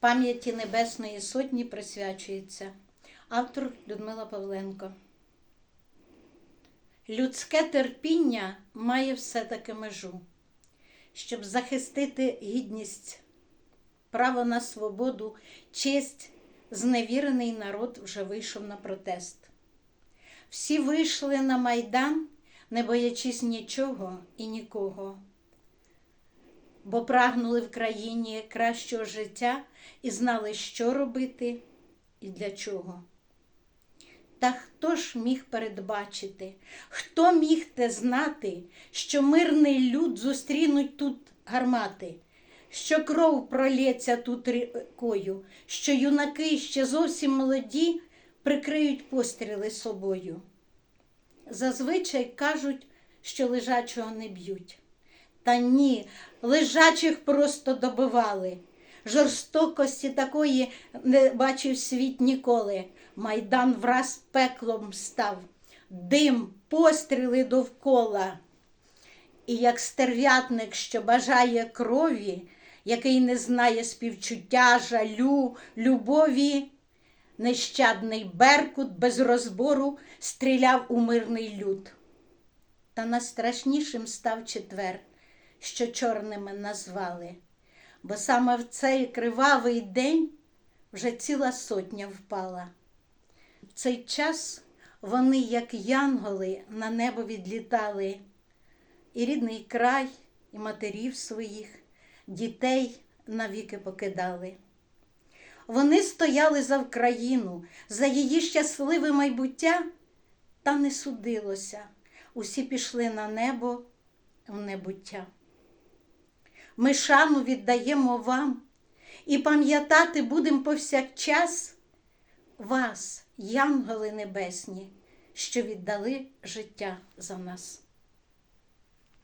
пам'яті Небесної Сотні присвячується. Автор Людмила Павленко. Людське терпіння має все-таки межу, щоб захистити гідність, право на свободу, честь, зневірений народ вже вийшов на протест. Всі вийшли на майдан, не боячись нічого і нікого, бо прагнули в країні кращого життя і знали, що робити і для чого. Та хто ж міг передбачити, хто міг те знати, що мирний люд зустрінуть тут гармати, що кров пролється тут рікою, що юнаки ще зовсім молоді прикриють постріли собою. Зазвичай кажуть, що лежачого не б'ють. Та ні, лежачих просто добивали. Жорстокості такої не бачив світ ніколи. Майдан враз пеклом став, дим, постріли довкола. І як стерв'ятник, що бажає крові, який не знає співчуття, жалю, любові, нещадний беркут без розбору стріляв у мирний люд. Та найстрашнішим став четвер, що чорними назвали, бо саме в цей кривавий день вже ціла сотня впала. В цей час вони, як янголи, на небо відлітали, і рідний край, і матерів своїх, дітей навіки покидали. Вони стояли за Вкраїну, за її щасливе майбуття, та не судилося. Усі пішли на небо в небуття. Ми шану віддаємо вам і пам'ятати будемо повсякчас вас, янголи небесні, що віддали життя за нас.